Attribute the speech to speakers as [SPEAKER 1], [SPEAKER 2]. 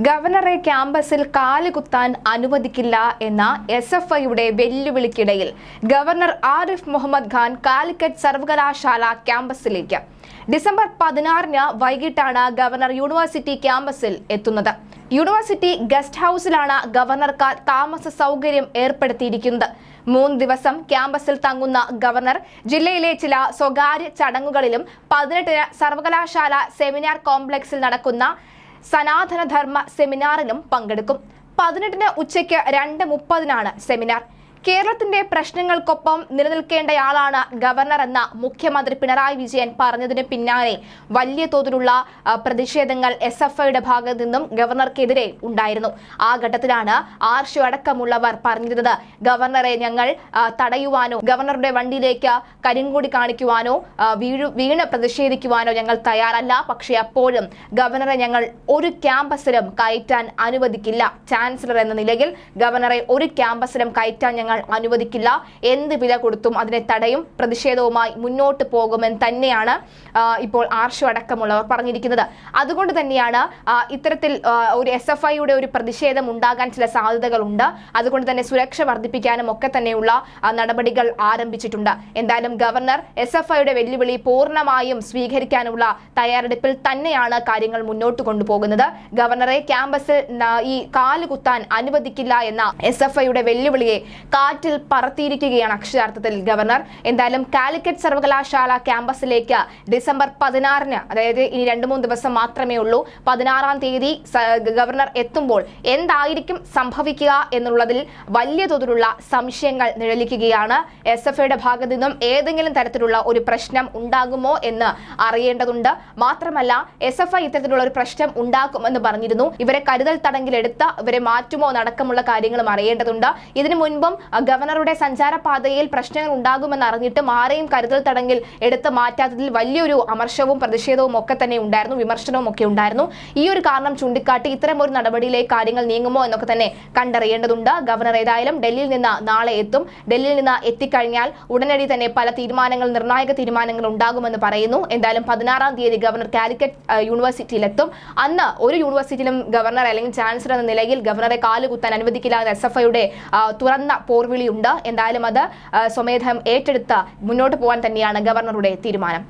[SPEAKER 1] ഗവർണറെ ക്യാമ്പസിൽ കാലുകുത്താൻ അനുവദിക്കില്ല എന്ന എസ് എഫ് ഐയുടെ വെല്ലുവിളിക്കിടയിൽ ഗവർണർ ആരിഫ് മുഹമ്മദ് ഖാൻ കാലിക്കറ്റ് സർവകലാശാല ക്യാമ്പസിലേക്ക്. ഡിസംബർ പതിനാറിന് വൈകിട്ടാണ് ഗവർണർ യൂണിവേഴ്സിറ്റി ക്യാമ്പസിൽ എത്തുന്നത്. യൂണിവേഴ്സിറ്റി ഗസ്റ്റ് ഹൌസിലാണ് ഗവർണർക്ക് താമസ സൗകര്യം ഏർപ്പെടുത്തിയിരിക്കുന്നത്. മൂന്ന് ദിവസം ക്യാമ്പസിൽ തങ്ങുന്ന ഗവർണർ ജില്ലയിലെ ചില സ്വകാര്യ ചടങ്ങുകളിലും പതിനെട്ടിന് സർവകലാശാല സെമിനാർ കോംപ്ലക്സിൽ നടക്കുന്ന സനാതനധർമ്മ സെമിനാറിലും പങ്കെടുക്കും. പതിനെട്ടിന് ഉച്ചയ്ക്ക് രണ്ട് മുപ്പതിനാണ് സെമിനാർ. കേരളത്തിന്റെ പ്രശ്നങ്ങൾക്കൊപ്പം നിലനിൽക്കേണ്ടയാളാണ് ഗവർണർ എന്ന മുഖ്യമന്ത്രി പിണറായി വിജയൻ പറഞ്ഞതിന് പിന്നാലെ വലിയ തോതിലുള്ള പ്രതിഷേധങ്ങൾ എസ് എഫ് ഐയുടെ ഭാഗത്തു നിന്നും ഗവർണർക്കെതിരെ ഉണ്ടായിരുന്നു. ആ ഘട്ടത്തിലാണ് ആർഷു അടക്കമുള്ളവർ പറഞ്ഞിരുന്നത്. ഗവർണറെ ഞങ്ങൾ തടയുവാനോ ഗവർണറുടെ വണ്ടിയിലേക്ക് കരിങ്കൂടി കാണിക്കുവാനോ വീഴു വീണ് പ്രതിഷേധിക്കുവാനോ ഞങ്ങൾ തയ്യാറല്ല. പക്ഷേ അപ്പോഴും ഗവർണറെ ഞങ്ങൾ ഒരു ക്യാമ്പസിലും കയറ്റാൻ അനുവദിക്കില്ല. ചാൻസലർ എന്ന നിലയിൽ ഗവർണറെ ഒരു ക്യാമ്പസിലും കയറ്റാൻ ഞങ്ങൾ അനുവദിക്കില്ല. എന്ത് വില കൊടുത്തും അതിനെ തടയും പ്രതിഷേധവുമായി മുന്നോട്ട് പോകുമെന്ന് തന്നെയാണ് ഇപ്പോൾ ആർഷു അടക്കമുള്ളവർ പറഞ്ഞിരിക്കുന്നത്. അതുകൊണ്ട് തന്നെയാണ് ഇത്തരത്തിൽ ഒരു എസ് എഫ് ഐയുടെ ഒരു പ്രതിഷേധം ഉണ്ടാകാൻ ചില സാധ്യതകളുണ്ട്. അതുകൊണ്ട് തന്നെ സുരക്ഷ വർദ്ധിപ്പിക്കാനും ഒക്കെ തന്നെയുള്ള നടപടികൾ ആരംഭിച്ചിട്ടുണ്ട്. എന്തായാലും ഗവർണർ എസ് എഫ് ഐയുടെ വെല്ലുവിളി പൂർണമായും സ്വീകരിക്കാനുള്ള തയ്യാറെടുപ്പിൽ തന്നെയാണ് കാര്യങ്ങൾ മുന്നോട്ട് കൊണ്ടുപോകുന്നത്. ഗവർണറെ ക്യാമ്പസിൽ ഈ കാലുകുത്താൻ അനുവദിക്കില്ല എന്ന എസ് എഫ് ഐയുടെ വെല്ലുവിളിയെ കാറ്റിൽ പറത്തിയിരിക്കുകയാണ് അക്ഷരാർത്ഥത്തിൽ ഗവർണർ. എന്തായാലും കാലിക്കറ്റ് സർവകലാശാല ക്യാമ്പസിലേക്ക് ഡിസംബർ പതിനാറിന് അതായത് ഇനി രണ്ടു മൂന്ന് ദിവസം മാത്രമേ ഉള്ളൂ പതിനാറാം തീയതി ഗവർണർ എത്തുമ്പോൾ എന്തായിരിക്കും സംഭവിക്കുക എന്നുള്ളതിൽ വലിയ തോതിലുള്ള സംശയങ്ങൾ നിഴലിക്കുകയാണ്. എസ് എഫ് ഐയുടെ ഭാഗത്തു നിന്നും ഏതെങ്കിലും തരത്തിലുള്ള ഒരു പ്രശ്നം ഉണ്ടാകുമോ എന്ന് അറിയേണ്ടതുണ്ട്. മാത്രമല്ല എസ് എഫ് ഐ ഇത്തരത്തിലുള്ള ഒരു പ്രശ്നം ഉണ്ടാക്കുമെന്ന് പറഞ്ഞിരുന്നു. ഇവരെ കരുതൽ തടങ്കിലെടുത്ത് ഇവരെ മാറ്റുമോ നടക്കമുള്ള കാര്യങ്ങളും അറിയേണ്ടതുണ്ട്. ഇതിനു മുൻപും ഗവർണറുടെ സഞ്ചാരപാതയിൽ പ്രശ്നങ്ങൾ ഉണ്ടാകുമെന്ന് അറിഞ്ഞിട്ടും ആരെയും കരുതൽ തടങ്കിൽ എടുത്ത് മാറ്റാത്തതിൽ വലിയൊരു അമർഷവും പ്രതിഷേധവും ഒക്കെ തന്നെ ഉണ്ടായിരുന്നു വിമർശനവും ഒക്കെ ഉണ്ടായിരുന്നു. ഈ ഒരു കാരണം ചൂണ്ടിക്കാട്ടി ഇത്തരം ഒരു നടപടിയിലേക്ക് കാര്യങ്ങൾ നീങ്ങുമോ എന്നൊക്കെ തന്നെ കണ്ടറിയേണ്ടതുണ്ട്. ഗവർണർ ഏതായാലും ഡൽഹിയിൽ നിന്ന് നാളെ എത്തും. ഡൽഹിയിൽ നിന്ന് എത്തിക്കഴിഞ്ഞാൽ ഉടനടി തന്നെ പല തീരുമാനങ്ങൾ നിർണായക തീരുമാനങ്ങൾ ഉണ്ടാകുമെന്ന് പറയുന്നു. എന്തായാലും പതിനാറാം തീയതി ഗവർണർ കാലിക്കറ്റ് യൂണിവേഴ്സിറ്റിയിലെത്തും. അന്ന് ഒരു യൂണിവേഴ്സിറ്റിയിലും ഗവർണർ അല്ലെങ്കിൽ ചാൻസലർ എന്ന നിലയിൽ ഗവർണറെ കാലുകുത്താൻ അനുവദിക്കില്ല എസ് എഫ് ഐയുടെ തുറന്ന പോർവിളിയുണ്ട്. എന്തായാലും അത് സ്വമേധം ഏറ്റെടുത്ത് മുന്നോട്ട് പോകാൻ തന്നെയാണ് ഗവർണറുടെ തീരുമാനം.